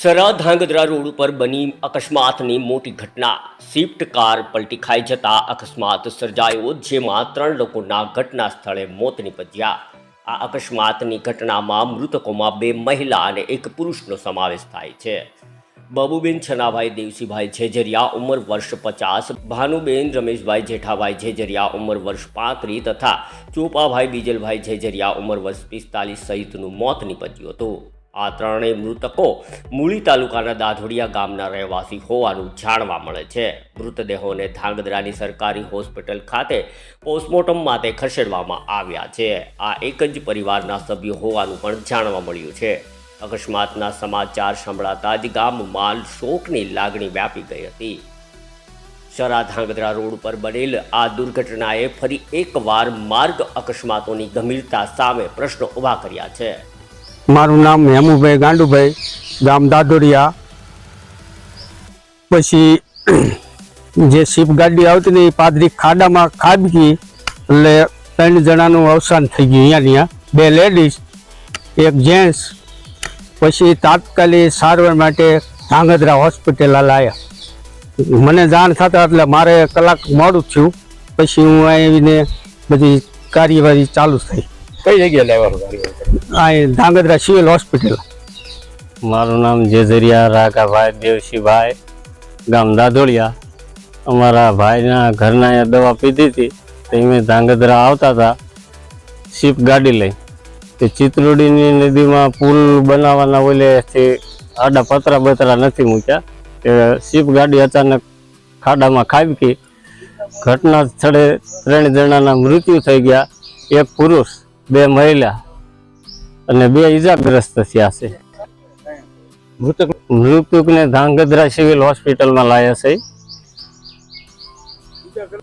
Sara Dhrangadhra road ઉપર બની અકસ્માતની મોટી ઘટના. સ્વિફ્ટ કાર પલટી ખાઈ જતા અકસ્માત સર્જાયો, જેમાં ત્રણ લોકોના ઘટના સ્થળે મોત નીપજ્યા. આ અકસ્માતની ઘટનામાં મૃતકોમાં બે મહિલા અને એક પુરુષનો સમાવેશ થાય છે. બાબુબેન છનાભાઈ, દેવસીભાઈ જેજરિયા ઉંમર વર્ષ પચાસ, ભાનુબેન રમેશભાઈ જેઠાભાઈ જેજરિયા ઉંમર વર્ષ પાંત્રીસ તથા ચોપાભાઈ બીજલભાઈ જેજરિયા ઉંમર વર્ષ પિસ્તાલીસ સહિતનું મોત નીપજ્યું હતું. આ ત્રણેય મૃતકો મૂળી તાલુકાના દાધોડિયા ગામના રહેવાસી હોવાનું જાણવા મળે છે. મૃતદેહોને ધાંગધ્રાની સરકારી હોસ્પિટલ ખાતે પોસ્ટમોર્ટમ માટે ખસેડવામાં આવ્યા છે. આ એક જ પરિવારના સભ્યો હોવાનું પણ જાણવા મળ્યું છે. અકસ્માતના સમાચાર સંભળાતા જ ગામમાં શોકની લાગણી વ્યાપી ગઈ હતી. શરા ધાંગધ્રા રોડ પર બનેલ આ દુર્ઘટનાએ ફરી એકવાર માર્ગ અકસ્માતોની ગંભીરતા સામે પ્રશ્નો ઊભા કર્યા છે. મારું નામ હેમુભાઈ ગાંડુભાઈ, ગામ દાદોરિયા પછી જે શીપ ગાડી આવતી ને એ પાદરી ખાડામાં ખાબકી એટલે ત્રણ જણાનું અવસાન થઈ ગયું અહીંયા અહીંયા. બે લેડીઝ એક જેન્ટ્સ પછી તાત્કાલિક સારવાર માટે ધાંગધ્રા હોસ્પિટલ લાયા. મને જાણ થતા એટલે મારે કલાક મોડું થયું. પછી હું આવીને બધી કાર્યવાહી ચાલુ થઈ. કઈ જગ્યાએ લેવાનું ધાંગધ્રા સિવિલ હોસ્પિટલ. મારું નામ જેજરિયા રાઘાભાઈ દેવશીભાઈ ગામ દાદોળિયા. અમારા ભાઈના ઘરના એ દવા પીધી હતી, તો અમે ધાંગધ્રા આવતા હતા શિપ ગાડી લઈ. તે ચિત્રોડીની નદીમાં પુલ બનાવવાના ઓલેથી આડા પતરા બતરા નથી મૂક્યા, તે શિપ ગાડી અચાનક ખાડામાં ખાબકી. ઘટના સ્થળે ત્રણ જણાના મૃત્યુ થઈ ગયા, એક પુરુષ, બે મહિલા. અને બે ઈજાગ્રસ્ત થયા છે. મૃતક મૃતકને ધાંગધ્રા સિવિલ હોસ્પિટલમાં લાયા છે.